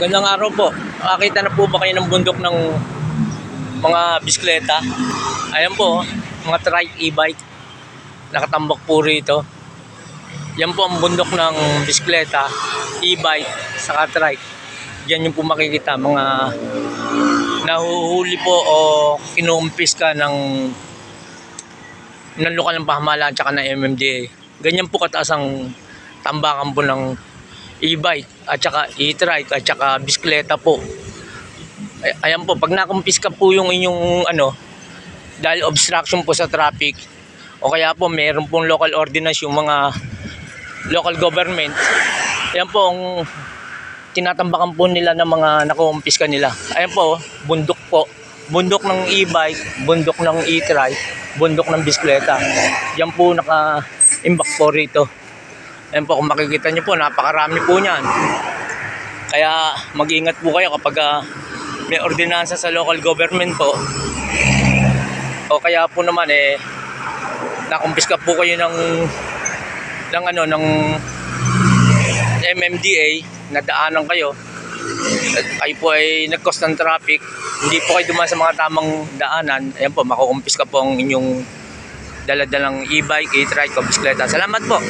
Magandang araw po. Nakakita na po ba kayo ng bundok ng mga bisikleta? Ayan po, mga trike e-bike. Nakatambak po rito. Yan po ang bundok ng bisikleta, e-bike, saka trike. Yan yung po makikita, mga nahuhuli po o kinuumpis ka ng ng lokal ng pamahalaan tsaka ng MMDA. Ganyan po kataas ang tambakan po ng e-bike at saka e-trike at saka bisikleta po. Ay, ayan po, pag nakumpis ka po yung inyong ano, dahil obstruction po sa traffic o kaya po meron pong local ordinance yung mga local government, ayan po ang tinatambakan po nila ng mga nakukumpis kanila. Ayan po, bundok po. Bundok ng e-bike, bundok ng e-trike, bundok ng bisikleta. Yan po naka-imbak po rito. Ayan po, kung makikita nyo po, napakarami po niyan. Kaya mag-ingat po kayo kapag ah, may ordinansa sa local government po. O kaya po naman eh, nakumpiska po kayo ng ng ano ng MMDA na daanan kayo at kayo po ay nag-cause ng traffic hindi po kayo dumaan sa mga tamang daanan ayan po makukumpis ka po ang inyong daladalang e-bike, e-trike o bisikleta salamat po